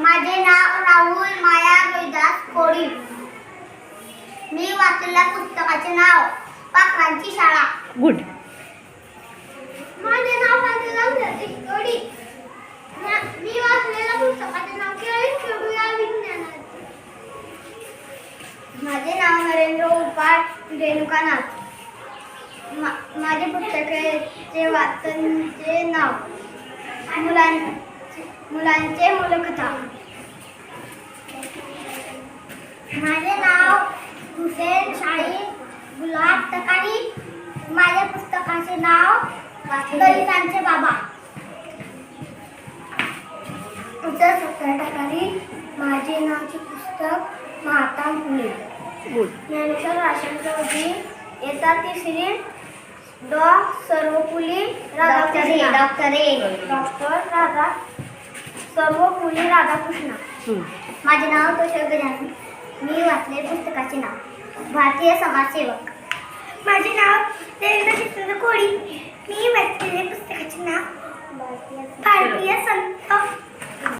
माझे नाव राहुल माया रोहिदास कोळी. मी वाचलेल्या पुस्तकाचे नाव पाखरांची शाळा. गुड. माझे नाव सतीश कोळी. मी वाचलेल्या पुस्तकाचे नाव केळी माझे नाव नरेंद्र उपाट रेणुकानाथ. मा- माझे पुस्तकाचे वाचनचे नाव. मुलां मुलांचे मुलकथा. माझे नाव हुसेन शाहीर गुलाब तकानी माझ्या पुस्तकाचे नाव दलितांचे बाबा. उत्तर सत्तर टक्कानी माझे नावचे पुस्तक महात्मा फुले. गुड ज्ञानेश्वर राशन होती येतात तिसरी डॉ. सर्वपुली राधाकृष्ण. डॉक्टरे डॉक्टर. राधा सर्वपुली राधाकृष्ण. माझे नाव तुषार गजानन मी पुस्तकाचे नाव भारतीय समाजसेवक. माझे नाव देवेंद्र चित्र कोळी. मी वाचलेले पुस्तकाचे नाव भारतीय संत